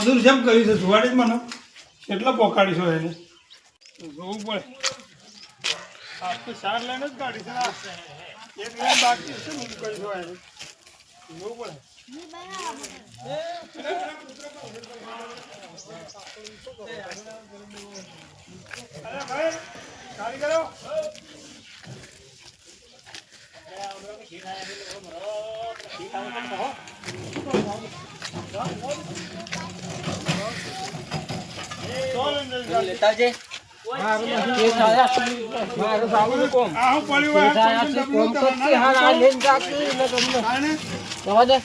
મજૂર જેમ કર્યું છે જુવાડી જ મને. કેટલા પોકાડીશો એને? જોવું પડે. આખી ચાર લઈને જ કાઢી છે એક લાઈન બાકી છે હું કરીશું એને. જોવું પડે. અરે ભાઈ કારીગરો ચાલો ને જલ્દી. લેતા જે મારું સારું કોમ આ હું પડ્યું હોય, આ છે પડ્યું કોમ તમને તો ના છે હા આ નાખો. લેન જાતી એટલે તમને આને જવા દે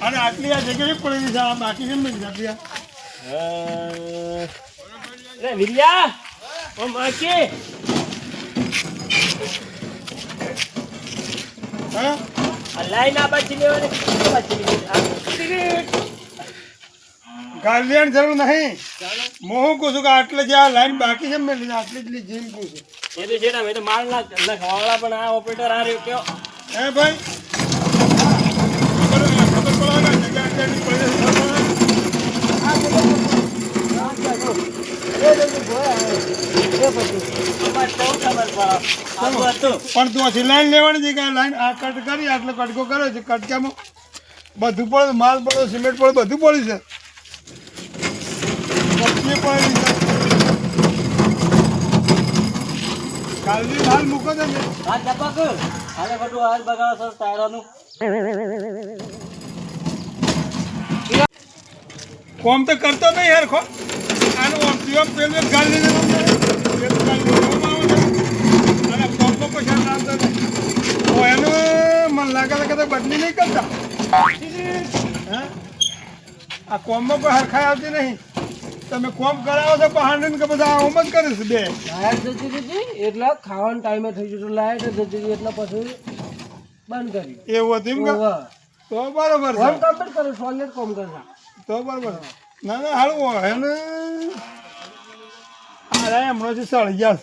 અને આટલી આ જગ્યાએ પડેલી છે બાકી કેમ નથી જતી વિરિયા ઓ માકી હા. આ લાઈન આ લેવાની આ લેવાની ગાર્ડિયન જરૂર નહીં. હું કહું છું કે આટલે જે આ લાઈન બાકી છે મેં લીધા આટલી જ લીધી એમ કહું છું એ તો છે ને મેં તો માલ ના લખવાવાળા પણ આ ઓપરેટર આ રહ્યો કયો. હે ભાઈ? ખબર જગ્યા પણ તું હજી લાઈન લેવાની છે કે લાઈન આ કટ કરી આટલો કટકો કર્યો છે કટકામાં બધું પડે માલ પડ્યો સિમેન્ટ પડે બધું પડ્યું છે. કાલની માલ મૂકો તમે. આ ટપક. હાલે બધું હાલ બગાડો સર ટાયરોનું. કોમ તો કરતો નહીં યાર ખો. આનું આમ પીવા પેલું ગાળી દે પેલું ગાળી છે. અને પંપો લાવતો નહીં તો એનું મને લાગે બદલી નહીં કરતા. હે? આ કોમમાં કોઈ હરખાઈ આવતી નહીં. તમે કોમ કરાવો છો પહાડ કે બધા આમ જ કરે છે બે. લાઈટ જતી હતી એટલે ખાવાનો ટાઈમે થઈ ગયું લાઈટ જતી હતી એટલે પછી બંધ કરી એવું હતું એમ કે? તો બરોબર છે. છે કમ્પ્લીટ કરો સોલિડ કોમ કરે તો બરોબર ના ના હારું હોય ને અરે જે સળી ગયા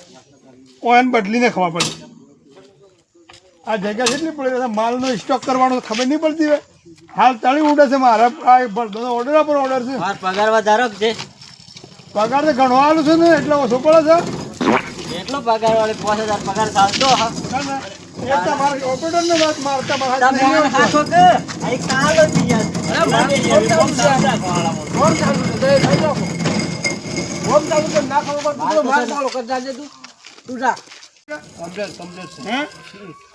ઓન બદલીને ખવા પડે. આ જગ્યા જેટલી પડી માલનો સ્ટોક કરવાનો ખબર નહીં પડતી હોય હાલ તળી ઉડે છે મારા આ બધો ઓર્ડર પર ઓર્ડર છે. માર પગાર વધારો છે. પગાર તો ઘણો આલું છે ને એટલે ઓછો પડે છે? એટલો પગાર વાળી પાંચ હજાર પગાર ચાલતો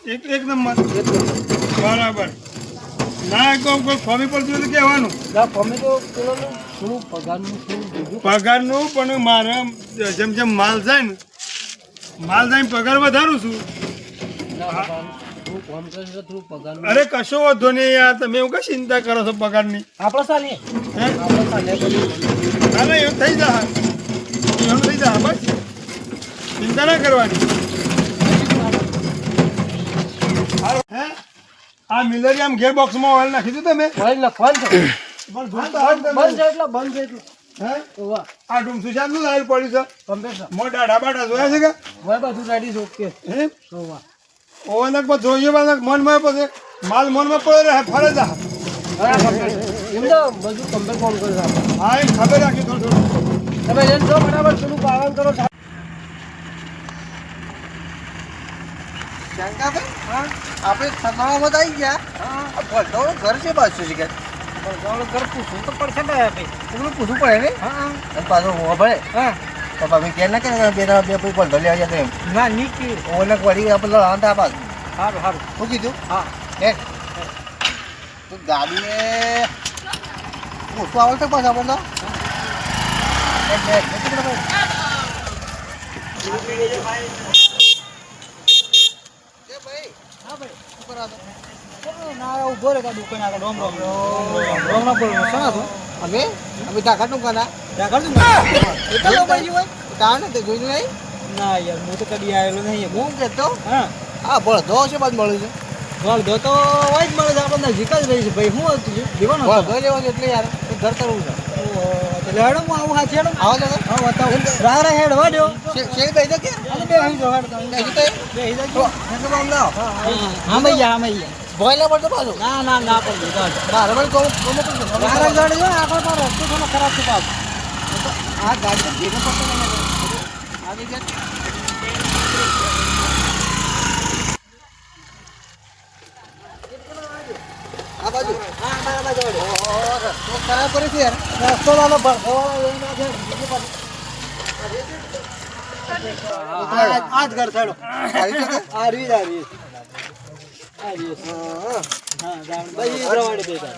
એક નંબર. બરાબર. ના કોઈ કોઈ ખોમી પડતી હોય કહેવાનું. ના તો થોડું પગારનું થોડું પગારનું પણ મારે જેમ જેમ માલ જાય ને માલ જાય પગાર વધારું છું. અરે કશો વાંધો નહીં યાર તમે એવું કઈ ચિંતા કરો છો પગારની? આપણે આપણે ના ના એવું થઈ જાય. એવું થઈ જાય બસ. ચિંતા ના કરવાની. હે? આ મિલરી આમ ઘેર બોક્સમાં ઓઇલ નાખી દીધું તમે? ઓઇલ નાખવાનું છે. પણ હોય બંધ છે એટલે બંધ છે એટલે. આ ડુમસું શાકનું લાયેલ પડ્યું છે. મોટા ડાબાટા જોયા છે કે? ભાઈ બધું રેડી ઓકે હે? તો ઓવનક પર જોઈએ મનમાં પછી માલ મનમાં પડે રહે ફરે જા બરાબર એમ તો બધું કમ્પ્લીટ ફોન કરે હા એમ ખબર રાખી થોડું થોડું. તમે જેમ છો બરાબર પેલું પાલન કરો આપણે થકાણામાં આવી ગયા. આ ભરતાનું ઘર છે બાજુ છે કે? ઘર પૂછવું તો પડશે ને ભાઈ એટલું પૂછવું પડે ને? હા પાછું હોવા પડે હા. તો તમે કે ના કે બે દાડા બે પછી ભરતો લેવા જતો એમ. ના નીકળી ઓને વળી આપણે બાજુ સારું સારું શું કીધું? હા. હે? તો ગાડીએ ઓછું આવે પાછા આપણે તો. એક બે, એક બે, એક બે. એ ભાઈ હા ભાઈ શું કરો છો? ના ઊભો રે કા દુકાન આગળ રોમ રોમ રોમ ના શા હતું અમે? અમે ધાકા ટૂંકાના રાખડ એટલા લોકો બાજુ હોય. તાણ ને તે જોઈ નહીં? ના યાર હું તો કદી આવેલો નહીં હું કહેતો હા. હા ભળધો છે બાદ મળ્યું છે. વળગો તો હોય જ મળે છે. આપણે નજીક જ રહી છે. ભાઈ હું હતું. જીવન લેવાનું એટલે યાર એ ઘર કરવું છે. હું આવું હાથી હેડો આવો તો હા બતાવો રા રા હેડ વાડ્યો શેરી બેસી કે અને બે અહીં જો હેડ તો બામ લાવો. હા મૈયા હા મૈયા પડતો પાછો. ના ના ના કોમ ગાડી જો રસ્તો થોડો ખરાબ છે બાપ. આ ગાડી તો પડતો આવી ગયા આ બાજુ હા મારા બાજુ વાળી. ઓહો, રસ્તો ખરાબ કરે છે યાર રસ્તો વાળો ભરવાવાળો લઈને આ છે. બીજું પાછું. આ- આ જ ઘર થયેલો. આવી છે કે? આ રીત, આ રીત. આ રીત. હા. હા, જાણ. ભાઈ, ઈ પ્રમાણે ભેગા.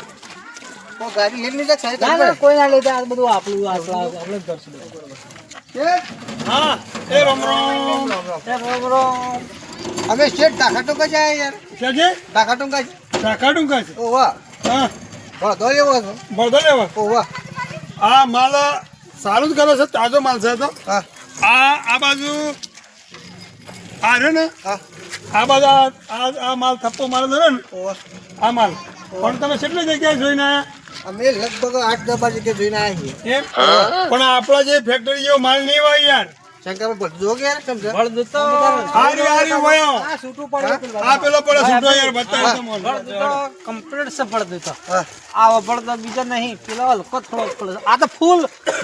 તો ગાડી લઈને લીધા સાહેબ ના ના કોઈ ના લેતા આ બધું આપણું આપણું જ કરશું હા? એ રમ રમ. એ બરોબર અમે શેઠ ટાકા ટુંકા છે યાર. જે. ટાકા છે. ઓ વાહ. હા. ભણતો એવો હતો. બળદો લેવા આ માલ સારું જ કરો છે તાજો માલ છે તો. હા. આ આ બાજુ આ રહ્યો ને? હા. આ બાજુ આ આ- માલ થપ્પો માલ રહ્યો ને આ માલ. પણ તમે કેટલી જગ્યાએ જોઈને આયા? અમે લગભગ આઠ દસ જગ્યાએ જોઈને આવ્યા છીએ. પણ આપણા જે ફેક્ટરી જેવો માલ નહીં હોય યાર. શંકર બધું જો કે યાર સમજે. બળદ તો. હારી હારી વયો. આ છૂટું પડે. આ પેલો પડે છૂટો યાર બતાવો તમને. બળદ કમ્પ્લીટ સે છે બળદ તો. આવો બળદ બીજો નહીં પેલો હલકો થોડો પડે આ તો ફૂલ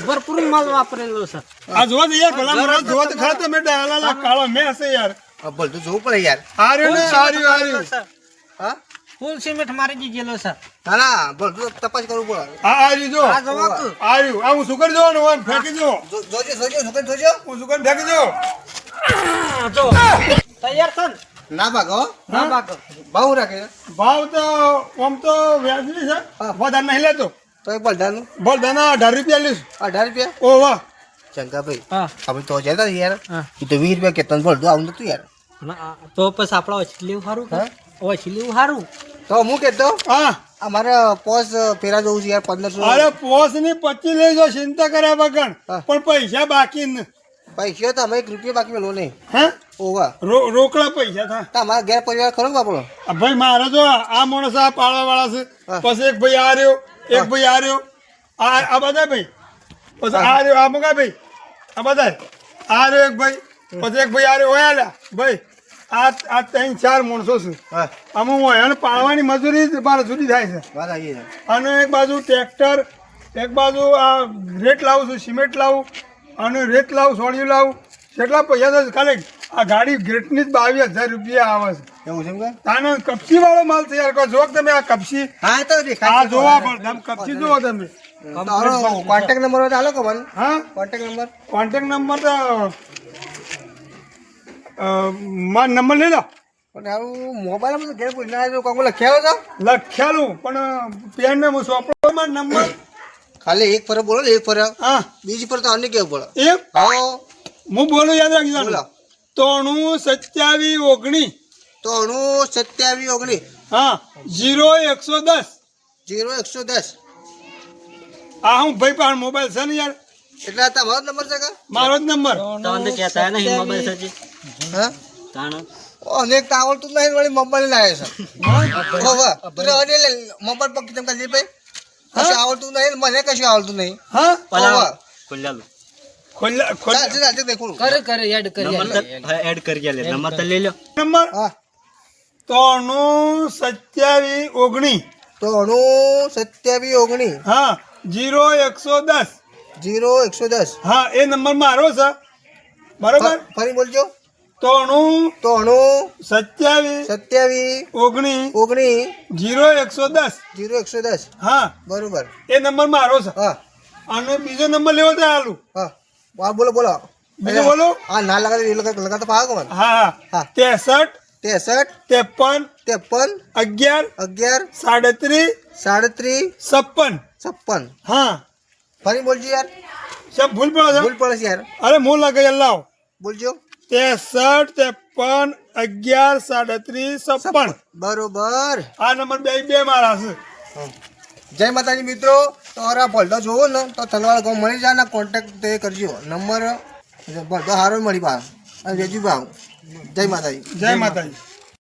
ભરપૂર માલ વાપરેલો છે. આ જો દે યાર ભલા મરા જો તો ખરા તમે ડાલા કાળો મેં હશે યાર. આ બધું જોવું પડે યાર. હાર્યું ને હાર્યું હાર્યું. હા? ફૂલ સિમેન્ટ મારી દીધેલો છે. ના બોલ તપાસ કરવું પડે. આ આ જો. આ જોવા આયુ આ હું કરી જવાનું હોય ફેંકી જો જોજે જોજો છોકરી જોજો હું કરી ફેંકી જો જો. તૈયાર થન ના. ભાગો. ના ભાગો. ભાવ રાખે. ભાવ તો આમ તો વ્યાજબી છે. વધારે નહીં લેતો. તો એક બધાનું બોલ દાના અઢાર રૂપિયા લઈશ અઢાર રૂપિયા? ઓ વાહ. શંકાભાઈ હા. અમે તો જતા યાર. એ તો વીસ રૂપિયા કેતન ભરતું આવું નતું યાર. તો પછી આપણે ઓછી લેવું સારું હા? ઓછી લેવું સારું તો હું કેતો? હા. અમારે પોસ ફેરા જવું છે યાર પંદરસો. અરે પોસની પચીસ લઈ જાઓ ચિંતા કર્યા વગર. પણ પૈસા બાકી પૈસા તો અમે એક રૂપિયા બાકી મેલો નહીં. હા? ઓવા. રોકડા પૈસા થા. તમારા ઘેર પરિવાર ખરો બાપડો? ભાઈ મારે જો આ માણસ આ પાળવા વાળા છે પછી એક ભાઈ આ રહ્યો એક ભાઈ આ રહ્યો. આ આ બધા ભાઈ. પછી આ રહ્યો આ મગા ભાઈ. આ બધા. આ રહ્યો એક ભાઈ. પછી એક ભાઈ આ રહ્યો ઓયા ભાઈ આ આ ત્રણ ચાર માણસો છું. અમુક હોય અને પાળવાની મજૂરી મારે જુદી થાય છે. અને એક બાજુ ટ્રેક્ટર એક બાજુ આ રેટ લાવું છું સિમેન્ટ લાવું અને રેત લાવું સોળિયું લાવું. કેટલા પૈસા તો ખાલી આ ગાડી ગ્રેટની જ બાવીસ હજાર રૂપિયા આવે છે. એવું છે તાનો કપસી વાળો માલ તૈયાર કરો જો તમે આ કપસી હા તો આ જોવા પણ તમે કપસી જોવો તમે. કોન્ટેક્ટ નંબર હાલો કે મને હા? કોન્ટેક્ટ નંબર કોન્ટેક્ટ નંબર તો મારો નંબર લઈ લો. પણ આવું મોબાઈલમાં તો ઘેર પૂછ ના કોંગો લખ્યા હતા લખ્યાલું પણ પેન ને હું સોંપડો મારો નંબર. ખાલી એક ફરક બોલો ને એક ફરક હા. બીજી પર તો અન્ય કેવું પડે? એ હા. હું બોલું યાદ રાખજો બોલો. ત્રણું સત્યાવીસ ઓગણીસ ત્રણું સત્યાવીસ ઓગણીસ હા જીરો એકસો દસ. જીરો એકસો દસ. આ હું ભાઈ પણ મોબાઈલ છે ને યાર? એટલે આ તમારો નંબર છે કે? મારો જ નંબર. તમને કહેતા નહીં મોબાઈલ સજી હા? તાણ. અનેક તો આવડતું નહીં વળી મોબાઈલ લાવે છે. હો? તું તો લે મોબાઈલ પર તમે કાઢી ભાઈ. કશું આવડતું નહીં મને કશું આવડતું નહીં. હા? વાહ ખોલ્યાલું. કરે કરે એડ કરી એડ કરી લે નંબર તો લઈ લો નંબર? હા. ત્રણું સત્યાવીસ ઓગણીસ ત્રણું સત્યાવીસ ઓગણીસ હા જીરો એકસો દસ. જીરો એકસો દસ. હા એ નંબર મારો છે. બરોબર? ફરી બોલજો. ત્રણું ત્રણું સત્યાવીસ સત્યાવીસ ઓગણીસ ઓગણીસ જીરો એકસો દસ. જીરો એકસો દસ. હા. બરોબર. એ નંબર મારો છે. હા. અને બીજો નંબર લેવો તો હાલું હા. હા બોલો બોલો. બીજો બોલો? હા ના લગાડે એ લગા લગાડતા પાકો મને? હા હા. હા. ત્રેસઠ ત્રેસઠ ત્રેપન ત્રેપન અગિયાર અગિયાર સાડત્રીસ સાડત્રીસ છપ્પન. છપ્પન. હા. ફરી બોલજો યાર. સાહેબ ભૂલ પડે છે? ભૂલ પડે છે યાર. અરે હું લાગે લાવ. બોલજો. ત્રેસઠ ત્રેપન અગિયાર સાડત્રીસ છપ્પન. બરોબર. આ નંબર બે બે મારા છે. જય માતાજી મિત્રો. તમારા ભલતો જોવો ને તો તલવાર ગામ મળી જાય ને કોન્ટેક્ટ તે કરજો. નંબર ભલતો સારો મળી પાસ રેજી ભાવ. જય માતાજી. જય માતાજી.